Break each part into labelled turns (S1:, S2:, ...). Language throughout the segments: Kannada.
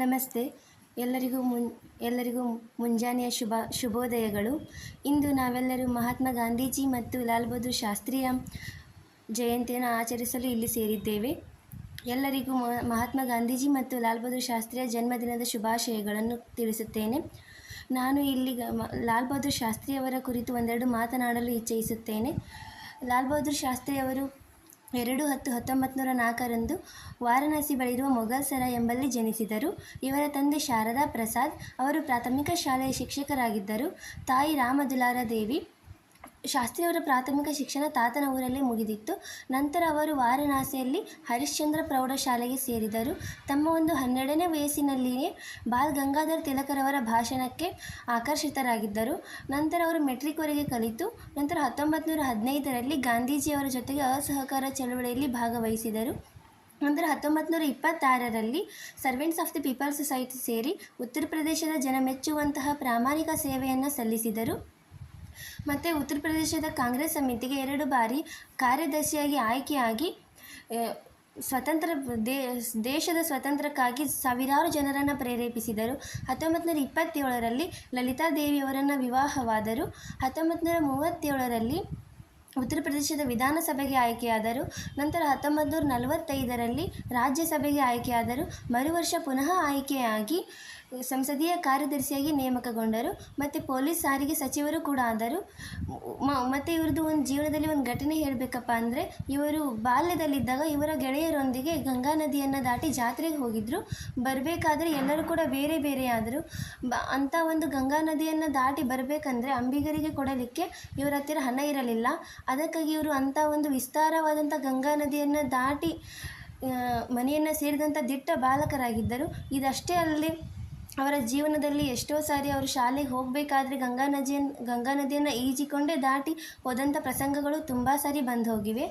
S1: ನಮಸ್ತೆ. ಎಲ್ಲರಿಗೂ ಮುನ್, ಎಲ್ಲರಿಗೂ ಮುಂಜಾನೆಯ ಶುಭ, ಶುಭೋದಯಗಳು. ಇಂದು ನಾವೆಲ್ಲರೂ ಮಹಾತ್ಮ ಗಾಂಧೀಜಿ ಮತ್ತು ಲಾಲ್ ಬಹದ್ದೂರ್ ಶಾಸ್ತ್ರಿಯ ಜಯಂತಿಯನ್ನು ಆಚರಿಸಲು ಇಲ್ಲಿ ಸೇರಿದ್ದೇವೆ. ಎಲ್ಲರಿಗೂ ಮಹಾತ್ಮ ಗಾಂಧೀಜಿ ಮತ್ತು ಲಾಲ್ ಬಹದ್ದೂರ್ ಶಾಸ್ತ್ರಿಯ ಜನ್ಮದಿನದ ಶುಭಾಶಯಗಳನ್ನು ತಿಳಿಸುತ್ತೇನೆ. ನಾನು ಇಲ್ಲಿ ಲಾಲ್ ಬಹದ್ದೂರ್ ಶಾಸ್ತ್ರಿಯವರ ಕುರಿತು ಒಂದೆರಡು ಮಾತನಾಡಲು ಇಚ್ಛಯಿಸುತ್ತೇನೆ ಲಾಲ್ ಬಹದ್ದೂರ್ ಶಾಸ್ತ್ರಿಯವರು ಎರಡು ಹತ್ತು ಹತ್ತೊಂಬತ್ತು ನೂರ ನಾಲ್ಕರಂದು ವಾರಣಾಸಿ ಬಳಿರುವ ಮೊಘಲ್ ಸರ ಎಂಬಲ್ಲಿ ಜನಿಸಿದರು. ಇವರ ತಂದೆ ಶಾರದಾ ಪ್ರಸಾದ್, ಅವರು ಪ್ರಾಥಮಿಕ ಶಾಲೆಯ ಶಿಕ್ಷಕರಾಗಿದ್ದರು. ತಾಯಿ ರಾಮದುಲಾರ ದೇವಿ ಶಾಸ್ತ್ರಿಯವರ ಪ್ರಾಥಮಿಕ ಶಿಕ್ಷಣ ತಾತನ ಊರಲ್ಲಿ ಮುಗಿದಿತ್ತು. ನಂತರ ಅವರು ವಾರಣಾಸಿಯಲ್ಲಿ ಹರಿಶ್ಚಂದ್ರ ಪ್ರೌಢಶಾಲೆಗೆ ಸೇರಿದರು. ತಮ್ಮ ಒಂದು ಹನ್ನೆರಡನೇ ವಯಸ್ಸಿನಲ್ಲಿಯೇ ಬಾಲ್ ಗಂಗಾಧರ್ ತಿಲಕರವರ ಭಾಷಣಕ್ಕೆ ಆಕರ್ಷಿತರಾಗಿದ್ದರು. ನಂತರ ಅವರು ಮೆಟ್ರಿಕ್ವರೆಗೆ ಕಲಿತು. ನಂತರ ಹತ್ತೊಂಬತ್ತು ನೂರ ಹದಿನೈದರಲ್ಲಿ ಗಾಂಧೀಜಿಯವರ ಜೊತೆಗೆ ಅಸಹಕಾರ ಚಳವಳಿಯಲ್ಲಿ ಭಾಗವಹಿಸಿದರು. ನಂತರ ಹತ್ತೊಂಬತ್ತು ನೂರ ಇಪ್ಪತ್ತಾರರಲ್ಲಿ Servants of the People Society ಸೇರಿ ಉತ್ತರ ಪ್ರದೇಶದ ಜನ ಮೆಚ್ಚುವಂತಹ ಪ್ರಾಮಾಣಿಕ ಸೇವೆಯನ್ನು ಸಲ್ಲಿಸಿದರು. ಮತ್ತು ಉತ್ತರ ಪ್ರದೇಶದ ಕಾಂಗ್ರೆಸ್ ಸಮಿತಿಗೆ ಎರಡು ಬಾರಿ ಕಾರ್ಯದರ್ಶಿಯಾಗಿ ಆಯ್ಕೆಯಾಗಿ ಸ್ವತಂತ್ರ ದೇಶದ ಸ್ವತಂತ್ರಕ್ಕಾಗಿ ಸಾವಿರಾರು ಜನರನ್ನು ಪ್ರೇರೇಪಿಸಿದರು. ಹತ್ತೊಂಬತ್ತು ನೂರ ಇಪ್ಪತ್ತೇಳರಲ್ಲಿ ಲಲಿತಾದೇವಿಯವರನ್ನು ವಿವಾಹವಾದರು. ಹತ್ತೊಂಬತ್ತು ನೂರ ಮೂವತ್ತೇಳರಲ್ಲಿ ಉತ್ತರ ಪ್ರದೇಶದ ವಿಧಾನಸಭೆಗೆ ಆಯ್ಕೆಯಾದರು. ನಂತರ ಹತ್ತೊಂಬತ್ತು ನೂರ ನಲವತ್ತೈದರಲ್ಲಿ ರಾಜ್ಯಸಭೆಗೆ ಆಯ್ಕೆಯಾದರು. ಮರುವರ್ಷ ಪುನಃ ಆಯ್ಕೆಯಾಗಿ ಸಂಸದೀಯ ಕಾರ್ಯದರ್ಶಿಯಾಗಿ ನೇಮಕಗೊಂಡರು ಮತ್ತು ಪೊಲೀಸ್ ಸಾರಿಗೆ ಸಚಿವರು ಕೂಡ ಆದರು. ಮತ್ತು ಇವ್ರದ್ದು ಒಂದು ಜೀವನದಲ್ಲಿ ಒಂದು ಘಟನೆ ಹೇಳಬೇಕಪ್ಪ ಅಂದರೆ ಇವರು ಬಾಲ್ಯದಲ್ಲಿದ್ದಾಗ ಇವರ ಗೆಳೆಯರೊಂದಿಗೆ ಗಂಗಾ ನದಿಯನ್ನು ದಾಟಿ ಜಾತ್ರೆಗೆ ಹೋಗಿದ್ದರು ಬರಬೇಕಾದ್ರೆ ಎಲ್ಲರೂ ಕೂಡ ಬೇರೆ ಬೇರೆ ಆದರು. ಬ ಅಂಥ ಒಂದು ಗಂಗಾ ನದಿಯನ್ನು ದಾಟಿ ಬರಬೇಕಂದ್ರೆ ಅಂಬಿಗರಿಗೆ ಕೊಡಲಿಕ್ಕೆ ಇವರ ಹತ್ತಿರ ಹಣ ಇರಲಿಲ್ಲ. ಅದಕ್ಕಾಗಿ ಇವರು ಅಂಥ ಒಂದು ವಿಸ್ತಾರವಾದಂಥ ಗಂಗಾ ನದಿಯನ್ನು ದಾಟಿ ಮನೆಯನ್ನು ಸೇರಿದಂಥ ದಿಟ್ಟ ಬಾಲಕರಾಗಿದ್ದರು. ಇದಷ್ಟೇ ಅಲ್ಲದೆ ಅವರ ಜೀವನದಲ್ಲಿ ಎಷ್ಟೋ ಸಾರಿ ಅವರು ಶಾಲೆಗೆ ಹೋಗಬೇಕಾದ್ರೆ ಗಂಗಾ ನದಿಯನ್ನು ಗಂಗಾ ನದಿಯನ್ನು ಈಜಿಕೊಂಡೇ ದಾಟಿ ಹೋದಂಥ ಪ್ರಸಂಗಗಳು ತುಂಬ ಸಾರಿ ಬಂದು ಹೋಗಿವೆ.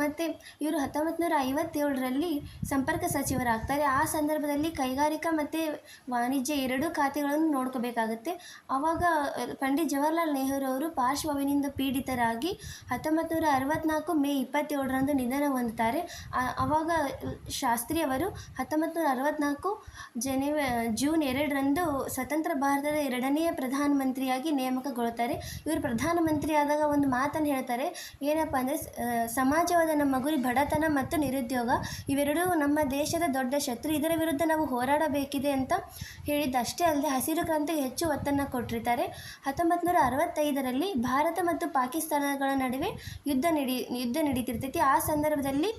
S1: ಮತ್ತು ಇವರು ಹತ್ತೊಂಬತ್ತು ನೂರ ಐವತ್ತೇಳರಲ್ಲಿ ಸಂಪರ್ಕ ಸಚಿವರಾಗ್ತಾರೆ. ಆ ಸಂದರ್ಭದಲ್ಲಿ ಕೈಗಾರಿಕಾ ಮತ್ತು ವಾಣಿಜ್ಯ ಎರಡೂ ಖಾತೆಗಳನ್ನು ನೋಡ್ಕೋಬೇಕಾಗತ್ತೆ. ಆವಾಗ ಪಂಡಿತ್ ಜವಾಹರ್ಲಾಲ್ ನೆಹರು ಅವರು ಪಾರ್ಶ್ವವಿನಿಂದ ಪೀಡಿತರಾಗಿ ಹತ್ತೊಂಬತ್ತು ನೂರ ಅರವತ್ನಾಲ್ಕು ಮೇ ಇಪ್ಪತ್ತೇಳರಂದು ನಿಧನ ಹೊಂದುತ್ತಾರೆ. ಆವಾಗ ಶಾಸ್ತ್ರಿ ಅವರು ಹತ್ತೊಂಬತ್ತು ನೂರ ಅರವತ್ನಾಲ್ಕು ಜನವ ಜೂನ್ ಎರಡರಂದು ಸ್ವತಂತ್ರ ಭಾರತದ ಎರಡನೆಯ ಪ್ರಧಾನಮಂತ್ರಿಯಾಗಿ ನೇಮಕಗೊಳ್ತಾರೆ ಇವರು ಪ್ರಧಾನಮಂತ್ರಿ ಆದಾಗ ಒಂದು ಮಾತನ್ನು ಹೇಳ್ತಾರೆ. ಏನಪ್ಪ ಅಂದರೆ ಸಮಾಜವಾದ ನಮ್ಮ ಗುರಿ ಬಡತನ ಮತ್ತು ನಿರುದ್ಯೋಗ. ಇವೆರಡೂ ನಮ್ಮ ದೇಶದ ದೊಡ್ಡ ಶತ್ರು. ಇದರ ವಿರುದ್ಧ ನಾವು ಹೋರಾಡಬೇಕಿದೆ ಅಂತ ಹೇಳಿದ್ದಷ್ಟೇ ಅಲ್ಲದೆ ಹಸಿರು ಕ್ರಾಂತಿಗೆ ಹೆಚ್ಚು ಒತ್ತನ್ನು ಕೊಟ್ಟಿರ್ತಾರೆ ಹತ್ತೊಂಬತ್ತು ನೂರ ಅರವತ್ತೈದರಲ್ಲಿ ಭಾರತ ಮತ್ತು ಪಾಕಿಸ್ತಾನಗಳ ನಡುವೆ ಯುದ್ಧ ನಡಿ, ಯುದ್ಧ ನಡೀತಿರ್ತೈತಿ. ಆ ಸಂದರ್ಭದಲ್ಲಿ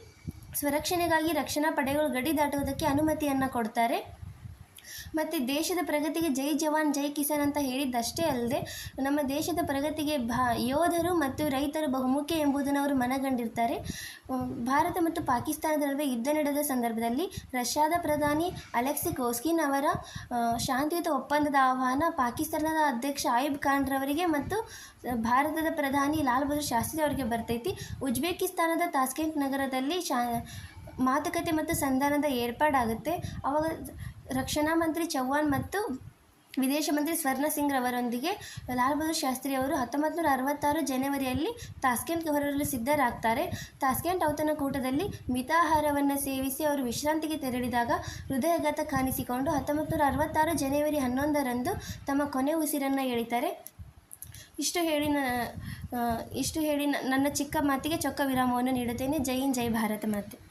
S1: ಸ್ವರಕ್ಷಣೆಗಾಗಿ ರಕ್ಷಣಾ ಪಡೆಗಳು ಗಡಿ ದಾಟುವುದಕ್ಕೆ ಅನುಮತಿಯನ್ನು ಕೊಡ್ತಾರೆ. ಮತ್ತು ದೇಶದ ಪ್ರಗತಿಗೆ ಜೈ ಜವಾನ್, ಜೈ ಕಿಸಾನ್ ಅಂತ ಹೇಳಿದ್ದಷ್ಟೇ ಅಲ್ಲದೆ, ನಮ್ಮ ದೇಶದ ಪ್ರಗತಿಗೆ ಭಾ, ಯೋಧರು ಮತ್ತು ರೈತರು ಬಹುಮುಖ್ಯ ಎಂಬುದನ್ನು ಅವರು ಮನಗಂಡಿರ್ತಾರೆ. ಭಾರತ ಮತ್ತು ಪಾಕಿಸ್ತಾನದ ನಡುವೆ ಯುದ್ಧ ನಡೆದ ಸಂದರ್ಭದಲ್ಲಿ ರಷ್ಯಾದ ಪ್ರಧಾನಿ ಅಲೆಕ್ಸಿ ಕೋಸ್ಕಿನ್ ಅವರ ಶಾಂತಿಯುತ ಒಪ್ಪಂದದ ಆಹ್ವಾನ ಪಾಕಿಸ್ತಾನದ ಅಧ್ಯಕ್ಷ ಆಯಿಬ್ ಖಾನ್ ರವರಿಗೆ ಮತ್ತು ಭಾರತದ ಪ್ರಧಾನಿ ಲಾಲ್ ಬಹದ್ದೂರ್ ಶಾಸ್ತ್ರಿ ಅವರಿಗೆ ಬರ್ತೈತಿ. ಉಜ್ಬೇಕಿಸ್ತಾನದ ತಾಸ್ಕೆಂಟ್ ನಗರದಲ್ಲಿ ಶಾ, ಮಾತುಕತೆ ಮತ್ತು ಸಂಧಾನದ ಏರ್ಪಾಡಾಗುತ್ತೆ. ಅವಾಗ ರಕ್ಷಣಾ ಮಂತ್ರಿ ಚೌಹಾಣ್ ಮತ್ತು ವಿದೇಶ ಮಂತ್ರಿ ಸ್ವರ್ಣ ಸಿಂಗ್ ರವರೊಂದಿಗೆ ಲಾಲ್ ಬಹದ್ದೂರ್ ಶಾಸ್ತ್ರಿ ಅವರು ಹತ್ತೊಂಬತ್ತು ನೂರ ಅರವತ್ತಾರು ಜನವರಿಯಲ್ಲಿ ತಾಸ್ಕೆಂಟ್ಗೆ ಹೊರಡಲು ಸಿದ್ಧರಾಗ್ತಾರೆ. ತಾಸ್ಕೆಂಟ್ ಔತಣಕೂಟದಲ್ಲಿ ಮಿತಾಹಾರವನ್ನು ಸೇವಿಸಿ ಅವರು ವಿಶ್ರಾಂತಿಗೆ ತೆರಳಿದಾಗ ಹೃದಯಘಾತ ಕಾಣಿಸಿಕೊಂಡು ಹತ್ತೊಂಬತ್ತು ನೂರ ಅರವತ್ತಾರು ಜನವರಿ ಹನ್ನೊಂದರಂದು ತಮ್ಮ ಕೊನೆ ಉಸಿರನ್ನು ಎಳಿತಾರೆ. ಇಷ್ಟು ಹೇಳಿ ಇಷ್ಟು ಹೇಳಿ ನನ್ನ ಚಿಕ್ಕ ಮಾತಿಗೆ ಚೊಕ್ಕ ವಿರಾಮವನ್ನು ನೀಡುತ್ತೇನೆ. ಜೈ ಹಿಂದ್, ಜೈ ಭಾರತ ಮಾತೆ.